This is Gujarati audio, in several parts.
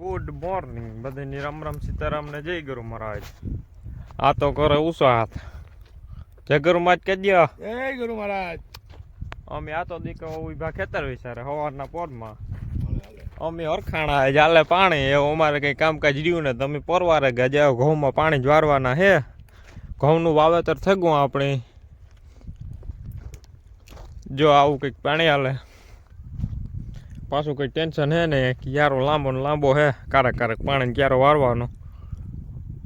ગુડ મોર્નિંગ બધાની રામ રામ સીતારામ ને જય ગુરુ મહારાજ. આ તો કરે ઉષા હાથ જય ગુરુ મહારાજ કહી દ્યો. જય ગુરુ મહારાજ. અમે આ તો દીકરો ઊભા ખેતર વિચારે સવારના પોરમાં. અમે અરખાણા જાલે પાણી એવું અમારે કંઈ કામકાજ રહ્યું ને તમે પરવારે ગયા જાઓ ઘઉંમાં પાણી જ્વારવાના હે. ઘઉંનું વાવેતર થયું આપણે. જો આવું કંઈક પાણી હાલે. પાછું કંઈ ટેન્શન હે ને ક્યારો લાંબો ને લાંબો હે. કારક કારક પાણી ક્યારો વારવાનો.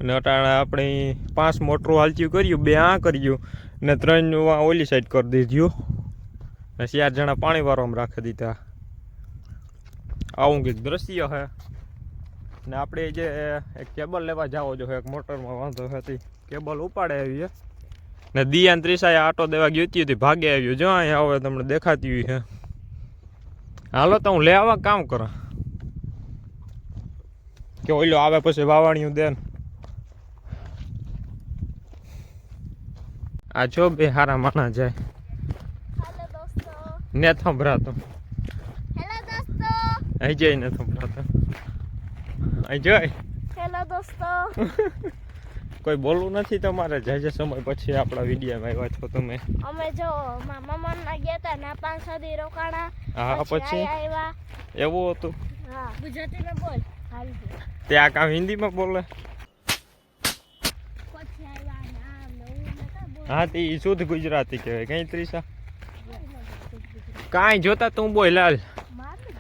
અને અટાણે આપણે પાંચ મોટરું હાલચ્યું કર્યું, બે આ કર્યું ને ત્રણ આ ઓલી સાઈડ કરી દીધું. ને ચાર જણા પાણી વારવામાં રાખી દીધા. આવું કંઈક દ્રશ્ય હે. ને આપણે જે એક કેબલ લેવા જાવો જો એક મોટરમાં વાંધો હતી કેબલ ઉપાડે આવી છે ને દિયાન ત્રીસાએ આટો દેવા ગયો હતી ભાગે આવ્યું. જો અહીંયા હવે તમને દેખાતી હોય છે હાલો તો હું લે આવા કામ કરો. કે ઓઈલો આવે પછી વાવાણિયું દે આ જો બે હારા માણા જાય. ને થંભરાતો. અહીં જઈ ને થંભરાતો. અહીં જોઈ હેલો દોસ્તો. કોઈ બોલવું નથી તમારે? જે જે સમય પછી આપણા વિડીયોમાં આવ્યા છો તમે. અમે જો મામા ગયા હતા ના પાંચ સુધી રોકાણા. હા પછી આવ્યા. એવું હતું? હા. ગુજરાતીમાં બોલ. તે આ કામ હિન્દીમાં બોલે? હા તે શુદ્ધ ગુજરાતી કહેવાય. કઈ ત્રીસા? કાંઈ જોતા તું બોલ હાલ. મારે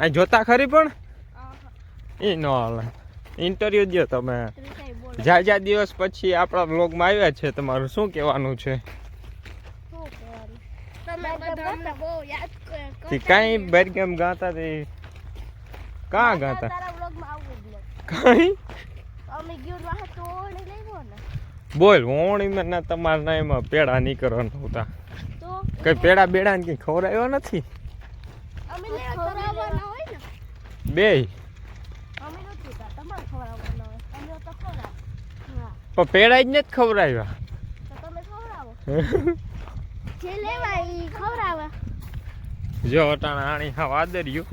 આ જોતા ખરી પણ? એ ન હાલે. ઇન્ટરવ્યુ દો તમે. જ્યાં જ્યાં દિવસ પછી આપણા વ્લોગમાં આવ્યા છે. તમારું શું કહેવાનું છે? કઈ. બેરગેમ ગાતા તે? કાં ગાતા? કઈ? બોલ હોણીમાં ના તમારા ના. એમાં પેડા નહીં કરવાના હતા કઈ પેડા બેડા ને કઈ ખવડાવ્યો નથી? અમે ખવડાવવાના હોય ને. બે અમે નથી તા તમારે ખવડાવવાના હોય અમે તો ખવડાવ હા પણ પેડા જ નથી ખવડાવ્યા તો તમે ખવડાવો જે લેવાય ઈ ખવડાવે જો અટાણે આણી હા વાદર્યું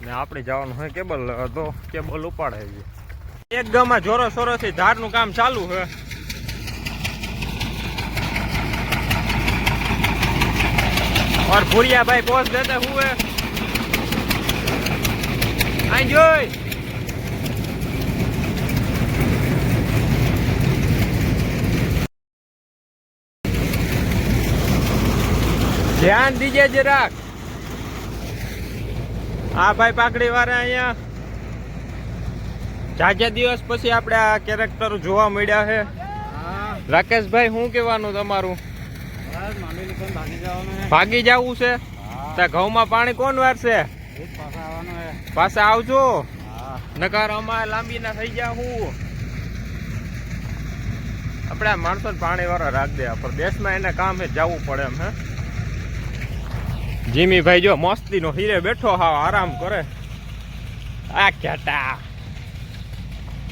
ને આપણે જવાનું હોય કેબલ લેવા તો કેબલ ઉપાડે આવીએ એક ગામમાં જોરો સોરો થી ધારનું કામ ચાલુ છે और भूरिया भाई पहुंच देते हुए आई जोई ધ્યાન દીજે જરાક. આ ભાઈ પાકડી વાળા અહીંયા. જાજા દિવસ પછી આપણે આ કેરેક્ટર જોવા મળ્યા છે. રાકેશભાઈ, શું કહેવાનું તમારું? ભાગી જવું છે? ત્યાં ઘઉંમાં પાણી કોણ વારશે? પાછા આવજો. નકાર અમારે લાંબી ના થઈ ગયા હું. આપણે માણસો પાણી વાળા રાખ દે પણ દેશમાં એને કામ જવું પડે એમ, હે? જીમીભાઈ જો મસ્તીનો હીરે બેઠો હા આરામ કરે. આ કેટા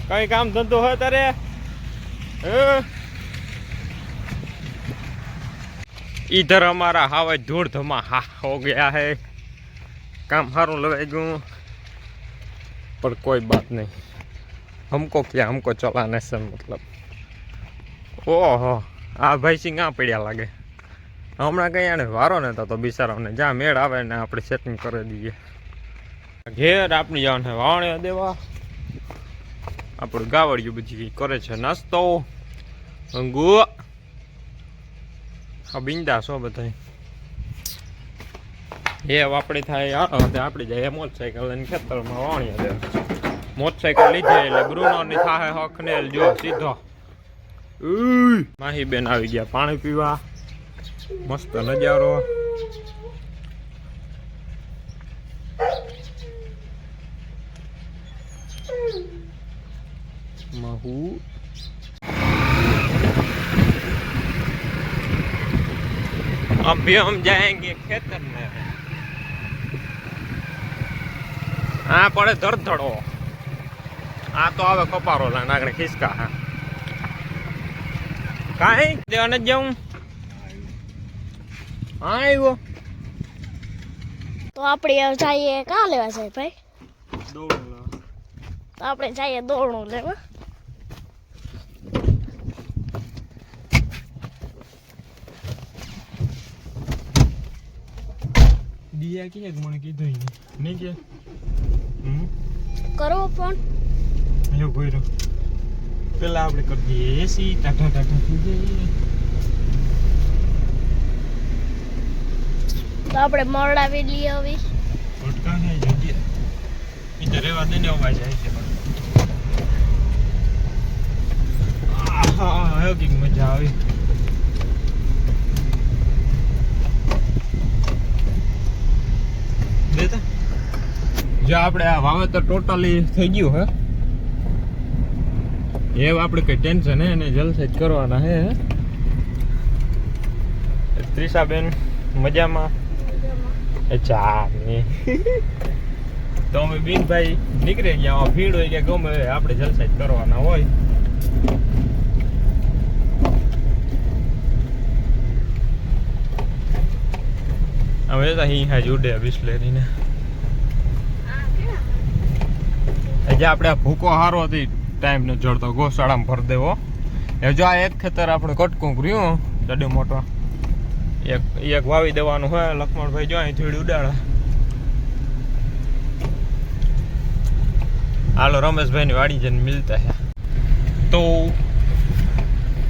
કઈ કામ ધંધો હોય તારે? इधर हमारा हवा धूल धमा हा हो गया है काम हारू लगेगा पर कोई बात नहीं हमको क्या हमको चलाने से मतलब ओहो आ भाई सिंह पड़िया लगे હમણાં કઈ આને વારો ને તો બિચારાને જ્યાં મેળ આવે ને આપણે સેટિંગ કરી દઈએ. ઘેર આપણી જવાને વાવણે દેવા. આપણું ગાવડિયું બધી કરે છે નાસ્તો. અંગુ. આ બિંદા છો બધા એ આપણે થાય આપણે જાય મોટરસાયકલ લઈને ખેતરમાં વાણીએ દે. મોટરસાયકલ લીધે એટલે બ્રુનો ની થાહે હક ને જો સીધો! માહી બેન આવી ગયા પાણી પીવા. મસ્ત નજારો mahू अभी हम जाएंगे खेतर में આ પડે ધડધડો આ તો આવે કપારો લઈને આગળ ખિસકા હા કાંઈ દેવા નથી જાઉં હા આવ્યો તો આપણે જઈએ ક્યાં લેવા સાહેબ ભાઈ? દોડ તો આપણે જઈએ દોરણું લેવા. દિયા કે મને કીધું. નહીં કે? હમ. કરવો ફોન લ્યો ભોયરો પેલા આપણે કરી દઈએ. એસી ટાટા ટાટા થઈ જઈએ આપણે મોરડાવી લઈએ હવે. ઈ તો દે ને આવી છે મજા આવી. જો આપણે આ વાવેતર ટોટલી થઈ ગયું, હે? એ આપણે કઈ ટેન્શન હે ને, જલસે જ કરવાના હે? ત્રિષાબેન, મજામાં? અચ્છા ને તો અમે બીનભાઈ નીકળી ગયા ભીડ હોય કે ગમે આપણે જલસા જ કરવાના હોય. હવે તો અહીં હાજ ઉડે બિસ્લેરીને. જે આપણે ભૂકો હારો હતી ટાઈમ ને જડતો ગોશાળામાં ભર દેવો. એ જો આ એક ખેતર આપણે કટકું રહ્યું ચડ્યું મોટો. એક એક વાવી દેવાનું હોય લક્ષ્મણભાઈ જો અહીં થોડી ઉડાડે. હાલો રમેશભાઈની વાડી જઈને મિલતા છે તો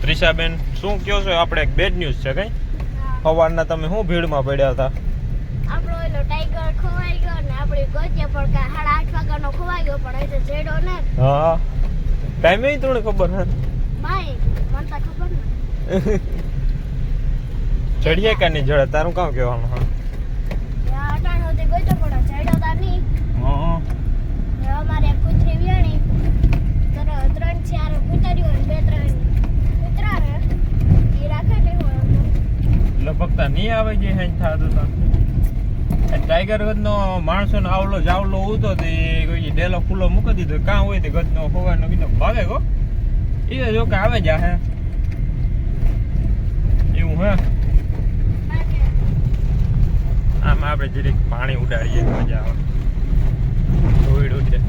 ત્રિષાબેન શું કહો છો? આપણે એક બેડ ન્યૂઝ છે કઈ? સવારના તમે શું ભીડમાં પડ્યા હતા? આપણો એનો ટાઈગર ખોવાઈ ગયો ને આપણી ગોત્યા પણ સાડા આઠ વાગ્યાનો ખોવાઈ ગયો પણ હજુ જેડો ને. હા. ટાઈમે તમને ખબર હે? માય મને તો ખબર ને ચડીએ કે નહીં જડે? તારું કામ કહેવાનું હા. ત્યાં અટાણ સુધી ગોત્યો પણ જેડો તા નહીં. આવે જે હેંજ થાતું તા. ટાઈગર ગદનો માણસો નો આવલો જાવલો ઉતો તે કોઈ ડેલો ખુલ્લો મૂકી દીધો. કાં હોય તે ગદનો હોવાનો કીધો ભાગે ગો એ જો કે આવે જા હે. એવું હે. આમાં આપણે જરીક પાણી ઉડાડીએ મજા આવે ધોઈડું છે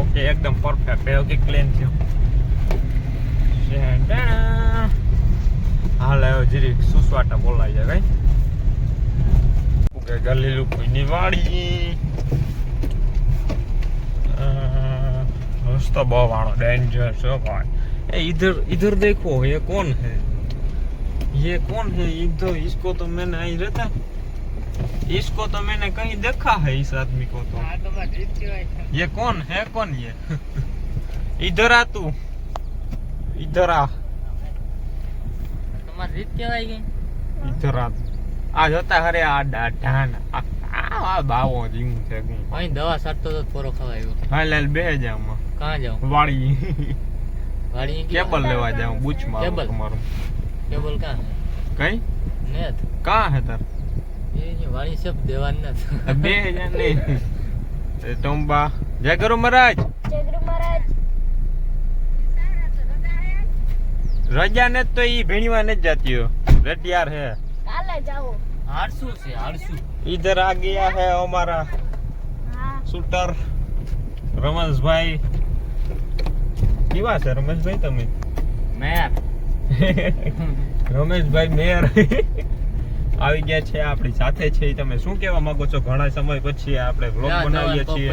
ઓકે એકદમ પરફેક્ટ બે ક્લીન થયો હાલ હવે જરીક સુસવાટા બોલાઈ જાય ભાઈ ઓકે ગલી લુકની વાડી રસ્તો બહુ વાળો ડેન્જર છે ભાઈ એ ઇધર ઇધર દેખો એ કોણ હે ये कौन है ये तो इसको तो मैंने आई रहता इसको तो मैंने कहीं देखा है इस आदमी को तो ये कौन है कौन ये इधर आ तू इधर आ તમારી રીત કેવાય ગઈ इधर आ आ જતા હરે આ ડાઢાન આ આ બાવો જીવ છે કઈ અહીં દવા સાટતો તો પોરો ખવાયો હા લાલ બે જામાં કાં જાઉં વાળી વાડી કેબલ લેવા જાઉં બૂચ મારું કેબલ? તમારું કેબલ કાં કઈ નેત કા હે તાર એ જે વાડી સબ દેવાની નથી બે હજાર નહીં એ ટોમ્બા જય કરો મહારાજ જય ગુરુ મહારાજ રજા ને તો ઈ ભીણવા ને જ જાતી હો રટિયાર હે કાલે જાઓ આળસુ છે આળસુ इधर आ गया है हमारा હા શૂટર રમેશભાઈ કેવા છે રમેશભાઈ તમે મેપ રમેશભાઈ મેયર આવી ગયા છે આપણી સાથે છે તમે શું કહેવા માંગો છો? ઘણા સમય પછી આપણે વ્લોગ બનાવીએ છીએ.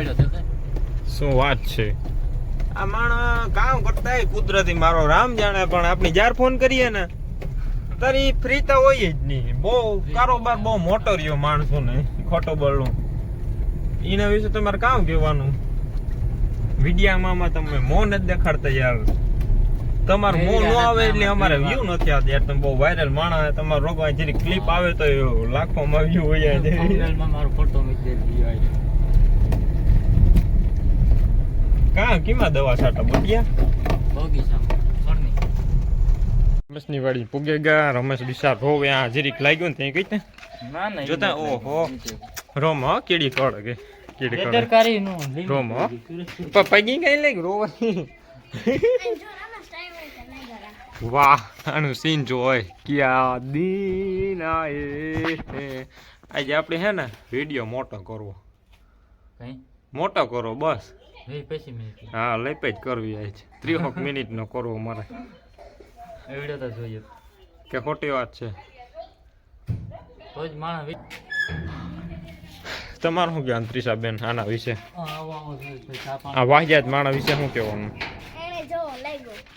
શું વાત છે? આ માણસ કામ કરતા કુદરતી મારો રામ જાણે પણ આપણે જ્યારે ફોન કરીએ ને તારી ફ્રી તો હોય જ નહીં. બહુ કારોબાર બહુ મોટો રહ્યો માણસો ને ખોટો બળનો એના વિશે તમારે કામ કહેવાનું? વિડિયામાં તમે મોં નથી દેખાડતા યાર. તમારું મો ન આવે એટલે અમારે વ્યૂ નથી આવતા. યાર તમે બહુ વાયરલ માણસ તમારો રોગ જેની ક્લિપ આવે તો એ લાખોમાં વ્યૂ હોય જાય મારો ફોટો કા કેમાં દવા છાટા? બટિયા? બગીચામાં રમેશની વાડી પૂગે ગયા રમેશ દિશા રોવે આ જરીક લાગ્યું ને ત્યાં કઈ ના ના જોતા, ઓહો. રોમ હો કેડી કળ કે કેડી કળ. રોમ હો. પપ્પા કઈ લાગ રોવાની જો રમેશ ટાઈમ હોય તો નહીં જરા વાહ આનું સીન જોય ક્યા દીન આયે હે. આજે આપણે હે ને વીડિયો મોટો કરવો. કઈ? મોટો કરો બસ. હા લઈ જ કરવી આજ. ત્રીસોક મિનિટનો કરવો મારે. એ વીડિયો તો જોઈએ. કે ખોટી વાત છે. તો જ માણસ તમારું શું જ્ઞાન ત્રીસાબેન આના વિશે? આ આવો જ જોઈએ પછી ચા પાણી. આ વાહિયાત માણા વિશે શું કહેવાનું? જો લઈ ગયો.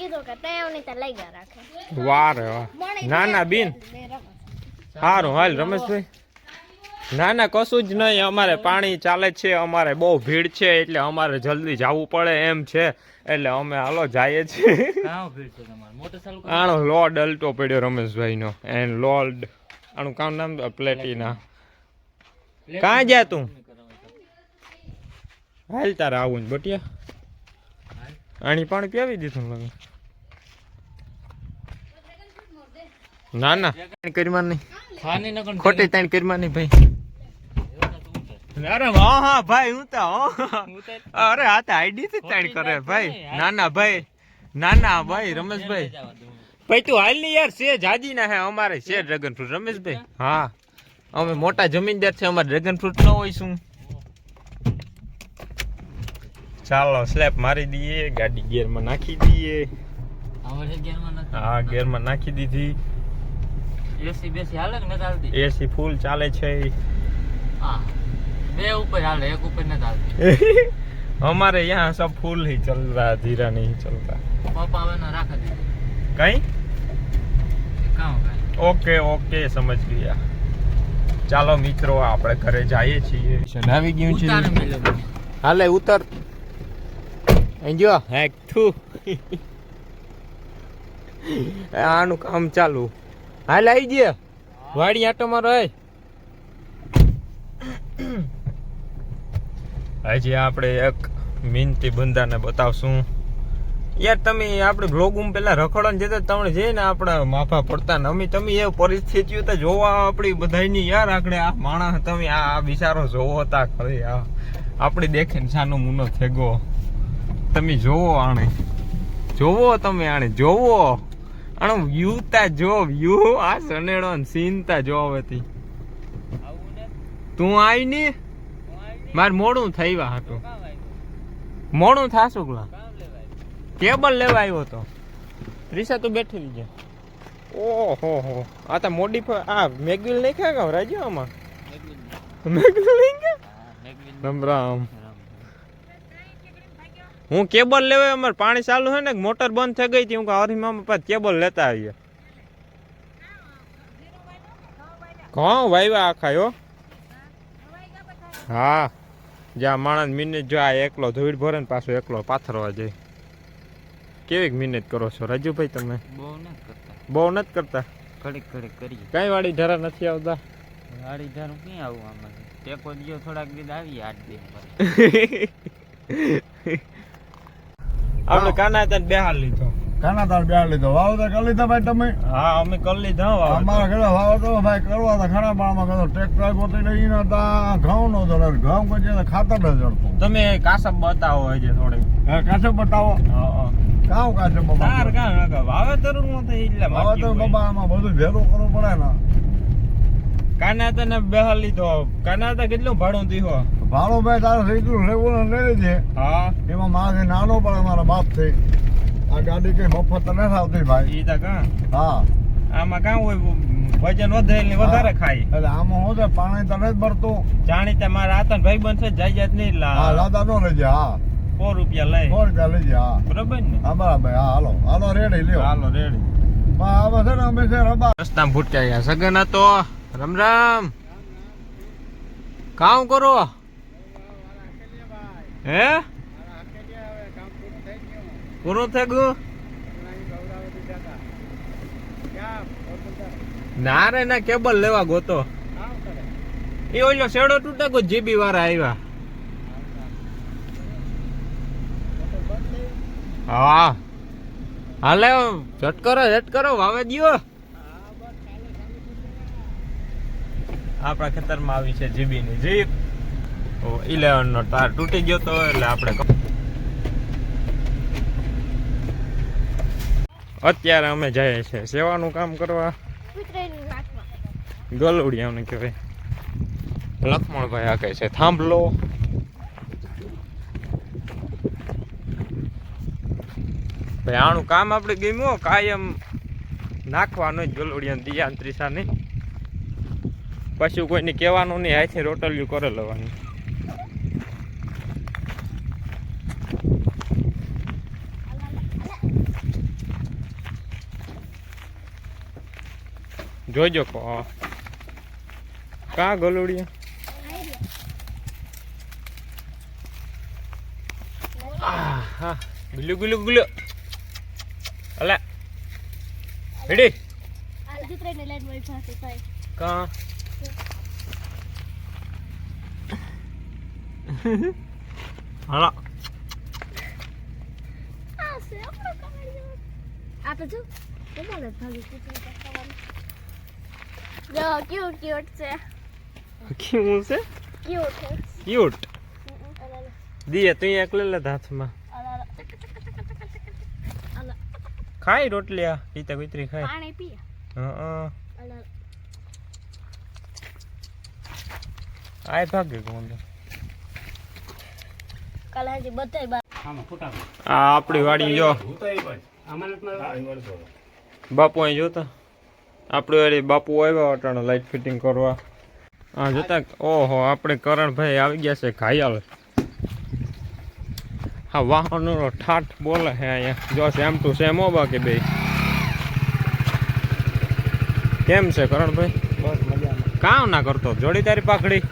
કીધું કે તય તો લઈ ગયા રાખે. વાહ ના ના બેન. સારું હાલ રમેશભાઈ. ના ના કશું જ નહીં. અમારે પાણી ચાલે છે અમારે બહુ ભીડ છે એટલે અમારે જલ્દી જવું પડે એમ છે. એટલે અમે હાલો જઈએ છીએ. આણો ભીડ છે તમારે? મોટર ચાલુ કરો આનો લોડ અલ્ટો પડ્યો રમેશભાઈનો. એન્ડ લોડ આનું કામ નામ પ્લેટીના. કાં ગયા તું? હાલ તારે આવું બટિયા. આણી પાણી પીવી દીધું લાગે ના ના. કરીમાં નહીં. ખાની નકર ખોટી તાણ કરીમાં નહીં ભાઈ. અરે હા હા ભાઈ હું તો હો. અરે આ તો આઈડી થી તાણ કરે ભાઈ. ના ના ભાઈ. ના ના ભાઈ રમેશભાઈ. ભાઈ તું હાલની યાર છે જાજી ના હે અમારે છે ડ્રેગન ફ્રૂટ રમેશભાઈ. હા. અમે મોટા જમીનદાર છે અમારે ડ્રેગન ફ્રૂટ ન હોય શું? ચાલો સ્લેપ મારી દઈએ ગાડી ગિયરમાં નાખી દઈએ. હા ગેરમાં હા ગિયરમાં નાખી દીધી. એસી બેસી હાલે કે નથી હાલતી એસી ફૂલ ચાલે છે હા બે ઉપર હાલે એક ઉપર નથી હાલતી हमारे यहाँ सब फूल ही चल रहा धीरा नहीं चलता પપ્પા હવે ના રાખી દીધું कहीं કામ કાંઈ ઓકે ઓકે સમજ ગયા ચાલો મિત્રો આપણે ઘરે જઈએ છીએ આવી ગયું ઉતારે છે મેલ્યો મને. હાલે ઉતર અહીં જો હેક થુ આનું કામ ચાલુ હાલ આવી ગયા. વાડી આટો મારો હજી આપણે એક મિનતી બંદાને બતાવશું. યાર, તમે આપણે બ્લોગમાં પેલા રખડવા જતા તમને છે ને આપણે માફા પડતા ને અમે તમે એ પરિસ્થિતિઓ તો જોવા આપણી બધાની યાર, આપણે આ માણસ, તમે આ આ બિચારો જોવો તા ખરી, આ આપણી દેખે ને સાનો મુનો થેગો તમે જોવો આણે. જોવો તમે આણે, જોવો. આનો વ્યૂ તા જો વ્યૂ આ સનેડો ને સીન તા જો હવેથી. તું આવી ને? હું મારે મોડું થઈવા હતું મોડું થાશું કામ કેબલ લેવા આવ્યો તો. ત્રીસા તું બેઠી રહીજે ઓહો હો. આ તો મોડીફાઈ આ મેગવિલ નહીં ખાય કે રાજ્યો આમાં? મેગવિલ નહીં રામ રામ. હું કેબલ લેવા અમારે પાણી ચાલુ છે ને મોટર બંધ થઈ ગઈ હતી હું હરી મામા પાસે કેબલ લેતા આવીએ. ઘઉં વાવ્યા આખા યો હા જ્યાં માણસ મિનિટ જો આ એકલો ધોઈડ ભરે ને પાછો એકલો પાથરવા જાય. કેવીક મિનિટ કરો છો રાજુભાઈ તમે? બહુ નથી કરતા. બહુ નથી કરતા? ઘડીક ઘડીક કરીએ. કઈ વાળી ધરા નથી આવતા? ગાડી ધારું ક્યાં આવું આમાં? ટેકો દિયો થોડાક દીધ આવી આઠ બે આપણે કાના હતા બેહાલ લીધો. કાના તાર બે લીધો. વાવતા કરી લીધા ભાઈ તમે? હા અમે કરી લીધા વાવ અમારા ઘરે વાવતર ભાઈ કરવા હતા ખરા પાણમાં કરો ટ્રેક્ટર ગોતી લઈ ન હતા ઘઉં નો ધરે ઘઉં પછી ખાતર ન જડતું. તમે કાસબ બતાવો છે થોડીક. હા કાસબ બતાવો. કાવ કાશે તાર બાબા તાર કા વાવેતરનું તો એટલે વાવતર બાબા આમાં બધું ભેરું કરવું પડે ને. કાનાતાને બેહાલ લીધો. કાના તા કેટલું ભાડું દીધો? ભાડો ભાઈ તારે થઈ ગયું લેવું ને લઈ લેજે હા. એમાં મારે નાનો પડે મારા બાપ થઈ આ ગાડી કઈ મફત તો નથી આવતી ભાઈ. ઈ તા કાં? હા. આમાં કાં હોય વજન વધે એટલે વધારે ખાય? એટલે આમાં શું છે? પાણી તો નથી ભરતું. જાણીતા મારા આતન ભાઈ બનશે જાય જાત નહીં લા. હા લાદા નો લેજે હા. સો રૂપિયા લઈ. સો રૂપિયા લેજે હા. બરોબર ને? હા બરાબર હા હાલો. હાલો રેડી લ્યો. હાલો રેડી. પણ આમાં છે ને અમે છે રબા રસ્તામાં ભૂટકા ગયા. સગન હતો. રામ રામ. કામ કરો. હે? પૂરું થઈ ના રે, ના, કેબલ લેવા ગોતો. એ ઓલો શેડો તૂટે ગયો જીબી વાળા આવ્યા હા. હાલે, ઝટ કરો ઝટ કરો, વાવે દિયો. આપણા ખેતરમાં આવી છે જીબી ઇલેવન નો તાર તૂટી ગયો તો એટલે આપણે અત્યારે અમે જઈએ છીએ સેવાનું કામ કરવા. ગલુડિયા ને ગલોડિયાને કહેવાય. લક્ષ્મણભાઈ આ કહે છે થાંભલો. ભાઈ આનું કામ આપણે ગમ્યું કાયમ નાખવાનું જ ગલોડિયા દિયા ત્રીસા નહીં પછી કોઈને કહેવાનું નહીં હાથે રોટલ્યું કરે લેવાની જોજો કો કા ગલોડિયા Ah, ગુલુ ગુલુ અલે હેડી? લાઈન મળી Ka. Ala. આ જો તમારે જો ક્યુટ ક્યુટ છે કેવું છે ક્યુટ ક્યુટ અલા દીએ તું એક લે લે હાથમાં. અલા રોટલી આ. પીતા કુતરી ખાય. પાણી પી. હા અલા આય ભાગે કોણ બા આ આપણી વાડી જો. બાપુ અહીં જોતા. આપણે વાડી બાપુ આવ્યા અટાણે લાઈટ ફિટિંગ કરવા. હા જોતા ઓહો આપણે કરણભાઈ આવી ગયા છે ઘાયલ. હા વાહનો ઠાઠ બોલે છે અહીંયા. જો સેમ ટુ સેમ હો બાકી બે. કેમ છે કરણભાઈ? કામ ના કરતો? જોડી તારી પાખડી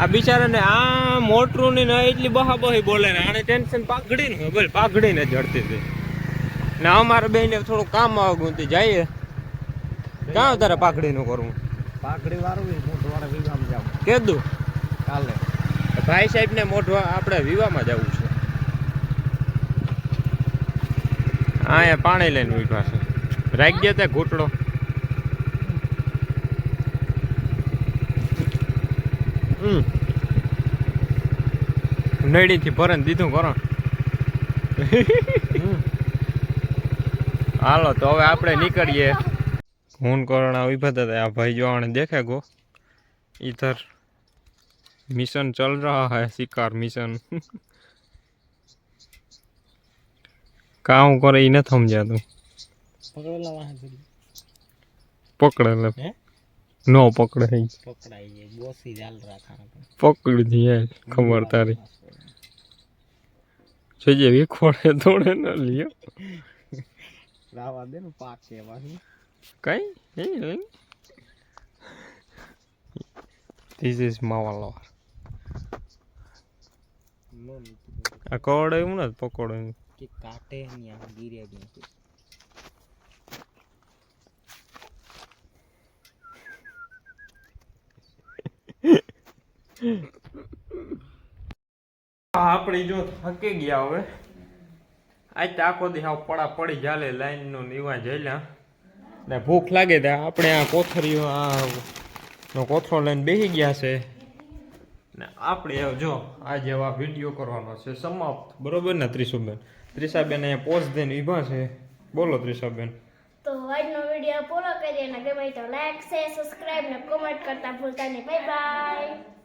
આ બિચારાને આ મોટરું ની એટલી બહા બહી બોલે ને આને ટેન્શન પાઘડી ને બોલ પાઘડી ને જડતી હતી. ને અમારે બેન થોડું કામ આવતું તે જઈએ. ક્યાં તારે પાઘડી નું કરવું પાકડી વાળું મોટું વાળા જવું જાવ કીધું કાલે. ભાઈ સાહેબ ને મોઢવા આપણે વિવામાં જવું છે. અહીંયા પાણી લઈને ઉઠવા છે. રાખી ગયા ત્યાં ઘૂંટડો. નડીથી ભરણ દીધું કરો. હાલો તો હવે આપણે નીકળીએ. હું કોરોના ઊભા હતા. આ ભાઈ જોવાને દેખે ગો. ઇધર મિશન ચલ રહા હૈ શિકાર મિશન કામ કરે એ નથી સમજાતું. પકડે એટલે નો પકડે પકડી દે ખબર તારી. જોઈએ ખોડે થોડે ન લ્યો. રાવા દે ને પાક છે એમાંથી. કઈ? ધીસ ઇઝ માવાલો નો નીકળી આ કવડે એવું નથી પકોડે કે કાટે ની આ ગીરે બી આપણે જો થકી ગયા હવે. આજ તો આખો દી હાવ પડા પડી જાલે, લાઈનનું નીવા જઈલા ને ભૂખ લાગે તો આપણે આ કોથરીઓ આ કોથરો લઈને બેસી ગયા છે. ને આપણે જો, આજે જેવા વીડિયો કરવાનો છે, સમાપ્ત. બરોબર ને, ત્રિશુબેન? ત્રિશાબેન અહીંયા પોઝ દઈને ઊભા છે. બોલો ત્રિશાબેન. તો આજનો વીડિયો પૂરો કરીએ ને ગમે તો લાઈક શેર સબસ્ક્રાઇબ ને કોમેન્ટ કરતા ભૂલતા નહીં. Bye bye